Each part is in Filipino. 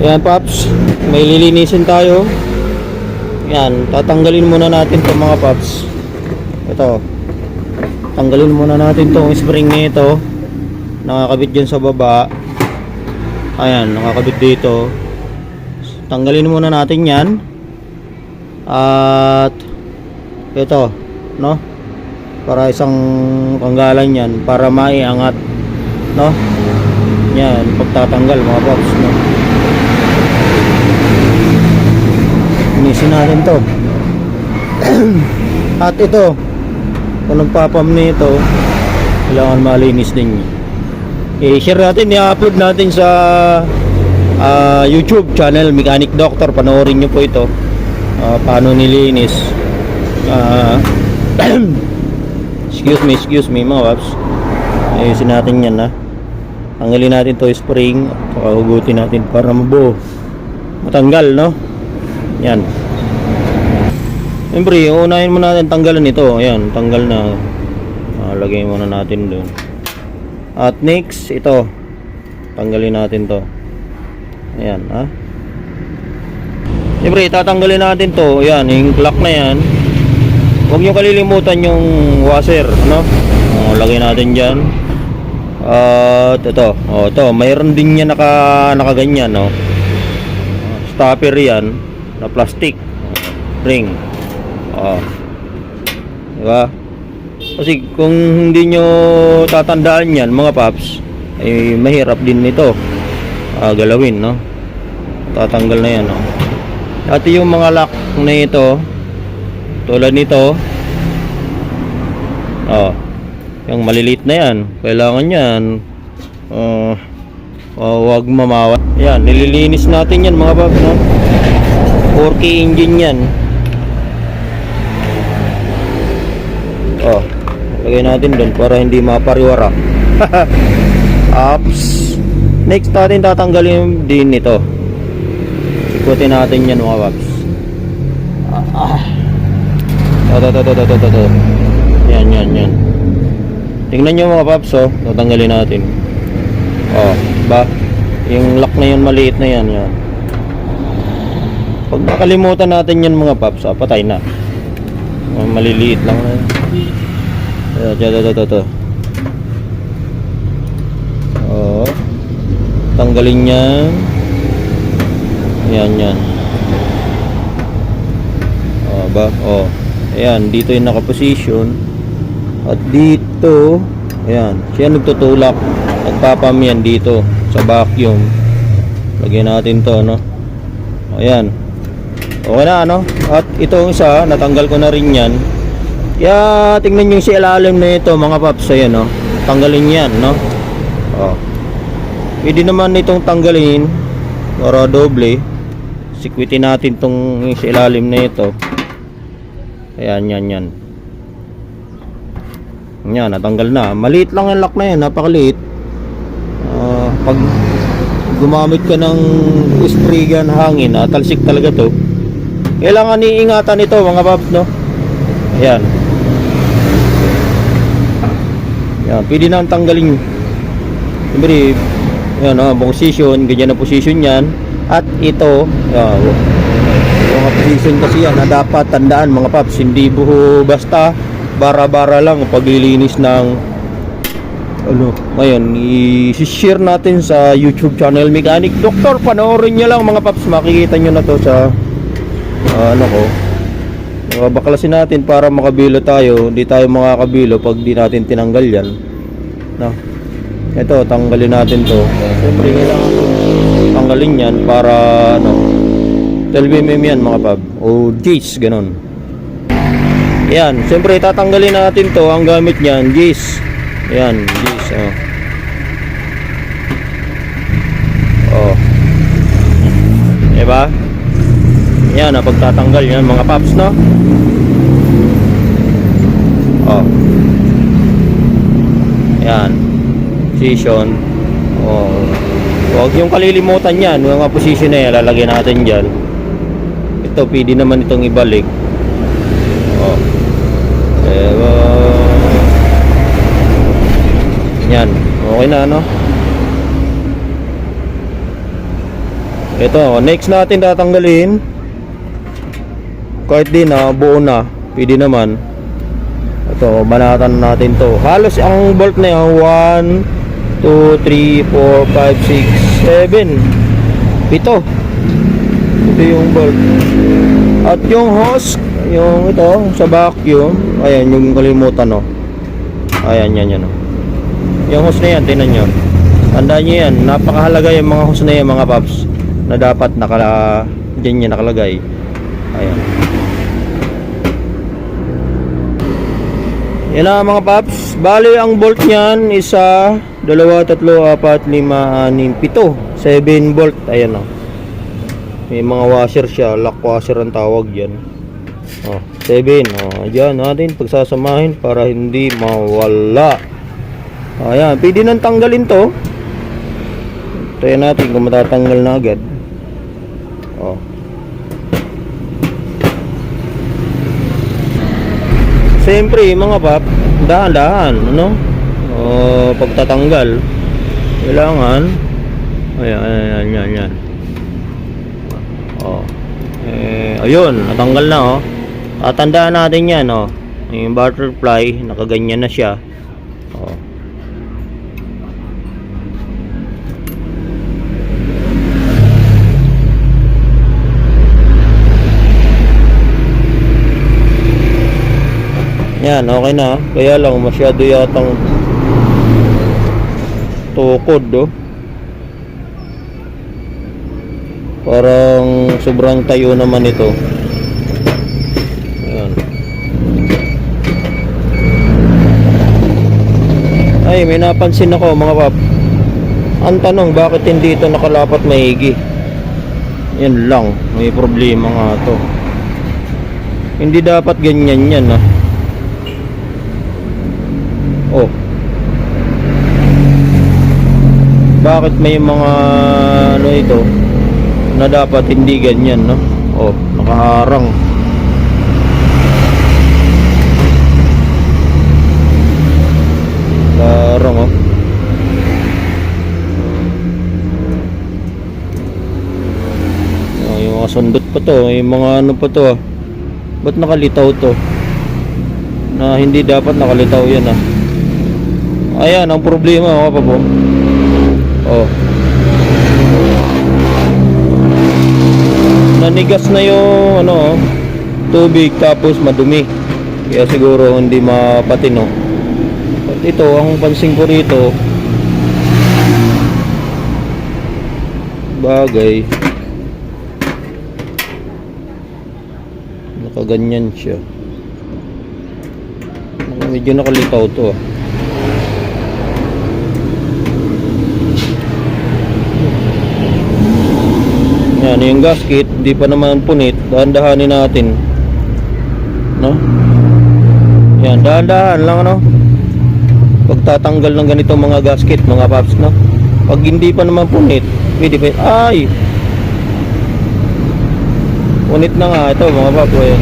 Yan, Paps. May lilinisin tayo. Yan, tatanggalin muna natin to mga Paps. Ito. Tanggalin muna natin tong spring nito. Nakakabit dyan sa baba. Ayan, nakakabit dito. Tanggalin muna natin yan. At ito, no? Para isang tanggalan yan para maiangat, no? Yan, pagtatanggal mga Paps, no? Inisin natin to. At ito, kung nagpapam nito, kailangan malinis din. I-share natin, i-upload natin sa ah, YouTube channel Mechanic Doctor. Panoorin nyo po ito. Ah, paano nilinis. Ah, excuse me, excuse me mga paps. Ayusin natin yan ha. Tanggalin natin to spring. Pakahugutin natin para mabuo. Matanggal no. Yan. Siyempre, unahin muna natin tanggalan ito. Ayan, tanggal na. Ah, lagay muna natin doon. At next, ito. Tanggalin natin to. Ayan, ha. Siyempre, tatanggalin natin to. Ayan, yung clock na yan. Huwag nyo kalilimutan yung washer, no? O, lagay natin dyan. At ito, oh, ito, mayroon din yan naka, nakaganyan, no? Stopper yan na plastic ring. Oh. Diba? Kasi kung hindi nyo tatandaan yan, mga paps, ay mahirap din nito ah, galawin, no? Tatanggal na yan, no? At yung mga lock na ito, tulad nito, oh, yung maliliit na yan, kailangan yan, uh, wag mamawa. Yan, nililinis natin yan, mga paps, no? 4K engine yan. Oh, lagay natin doon para hindi mapariwara. Ups. Next natin tatanggalin din ito. Ikutin natin yan mga paps. Ah. ah. Ito, ito, ito, ito. Yan, yan, yan. Tingnan nyo mga paps, oh. Tatanggalin natin. Oh, ba? Yung lock na yun, maliit na yan, yan. Pag nakalimutan natin yan mga paps, ah, patay na. Oh, maliliit lang na. Ito, ito, ito, ito, ito. Oh. Tanggalin yan. Yan, yan. Oh, ba? Oh. Ayan, dito yung nakaposition. At dito, ayan, siya nagtutulak. Nagpapam yan dito sa vacuum. Lagyan natin to, no? Ayan. Okay na, ano? At itong isa, natanggal ko na rin yan. Kaya, tingnan nyo si ilalim na ito, mga paps. Ayan, no? Tanggalin yan, no? Oh. Pwede naman itong tanggalin para doble. Sikwitin natin tong sa ilalim na ito. Ayan, yan, yan. Yan, natanggal na. Maliit lang yung lock na yan, napakaliit. Ah, pag gumamit ka ng spray gun hangin, ah, talsik talaga to. Kailangan iingatan ito mga paps, no? Ayan. Yan, pwede na ang tanggalin. Siyempre, yan, ah, position, ganyan na position yan. At ito, yan, mga position kasi yan na dapat tandaan mga paps, hindi buho basta bara-bara lang paglilinis ng ano, ngayon, i-share natin sa YouTube channel Mechanic Doctor. Panoorin nyo lang mga paps, makikita nyo na to sa ah, ano ko. Uh, baklasin natin para makabilo tayo. Hindi tayo makakabilo pag di natin tinanggal yan. No? Ito, tanggalin natin to. Siyempre, kailangan tanggalin yan para ano, 12mm yan mga pab. O G's, ganun. Yan, siyempre tatanggalin natin to. Ang gamit niyan, G's. Yan, G's. Oh. Oh. Diba? Yan, ang pagtatanggal yan mga paps, no? Oh. Yan. Position. Oh. Huwag yung kalilimutan yan. Yung mga position na yan, lalagay natin dyan. Ito, pwede naman itong ibalik. Oh. Diba? Yan. Okay na, no? Ito, next natin tatanggalin. Kahit di na, buo na. Pwede naman. Ito, banatan natin to. Halos ang bolt na yan, 1, 2, 3, 4, 5, 6, 7. Ito. Ito yung bolt. At yung hose, yung ito, sa vacuum, ayan, yung kalimutan, no. Ayan, yan, yan, no. Yung hose na yan, tinan nyo. Tandaan nyo yan, napakahalaga yung mga hose na yan, mga paps, na dapat nakala, dyan yan nakalagay. Ayan. Yan na mga paps. Bali ang bolt niyan isa, dalawa, tatlo, apat, lima, anim, pito. 7 bolt. Ayan o. May mga washer siya. Lock washer ang tawag yan. Oh, 7. Oh, diyan natin pagsasamahin para hindi mawala. Ayan, pwede nang tanggalin to. Try natin kung matatanggal na agad. Oh. Siyempre, mga pap, dahan-dahan, ano? O, pagtatanggal, kailangan, ayan, ayan, ayan, ayan. O, eh, ayun, natanggal na, oh. Tatandaan natin yan, oh. Yung butterfly, nakaganyan na siya. Oh. Yan, okay na. Kaya lang masyado yatang tukod, oh. Parang sobrang tayo naman ito. Ayan. Ay, may napansin ako mga pap. Ang tanong, bakit hindi ito nakalapat maigi? Yan lang, may problema nga to. Hindi dapat ganyan yan, ah. Oh. Bakit may mga ano ito na dapat hindi ganyan, no? Oh, nakaharang. Nakaharang, oh. Yung mga sundot pa to, yung mga ano pa to, ah. Ba't nakalitaw to? Na hindi dapat nakalitaw yan, ah. Ayan, ang problema, mga papo. Oh. Nanigas na yung ano, tubig tapos madumi. Kaya siguro hindi mapatino. At ito, ang pansin ko rito, bagay, nakaganyan siya. Medyo nakalitaw to ah. Yan, yung gasket, di pa naman punit. Dahan-dahanin natin. No? Yan, dahan-dahan lang, ano? Pagtatanggal ng ganito mga gasket, mga paps, no? Pag hindi pa naman punit, pwede pa, ay! Punit na nga ito, mga paps, yan.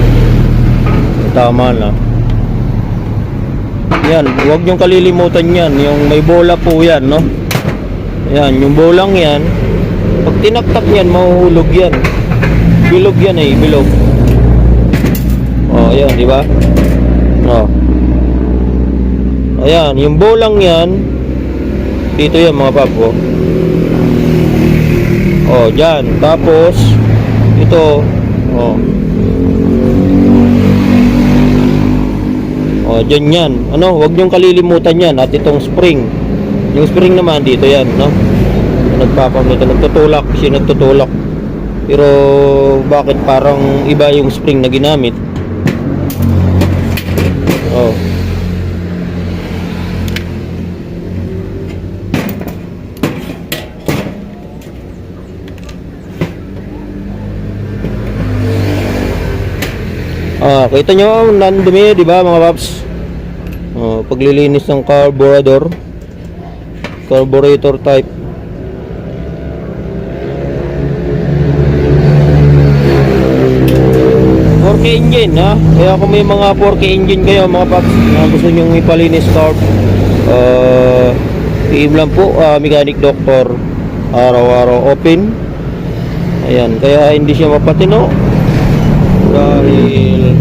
Tama na. Yan, huwag niyong kalilimutan yan. Yung may bola po yan, no? Yan, yung bolang yan, pag tinaktak yan, mahuhulog yan. Bilog yan eh, bilog. Oh, ayan, di ba? Oh. Ayan, yung bolang yan, dito yan mga papo. Oh, dyan. Tapos, ito, oh. Oh, dyan yan. Ano, huwag niyong kalilimutan yan. At itong spring. Yung spring naman, dito yan, no? Nagpapamito nagtutulak siya nagtutulak pero bakit parang iba yung spring na ginamit oh Ah, kita nyo, nandumi, di ba mga paps? Oh, paglilinis ng carburetor. Carburetor type. 4K engine ha? Kaya kung may mga 4K engine kayo mga paps na gusto nyo ipalinis carb uh, PM lang po uh, mechanic doctor araw-araw open. Ayan, kaya hindi siya mapatino. Dahil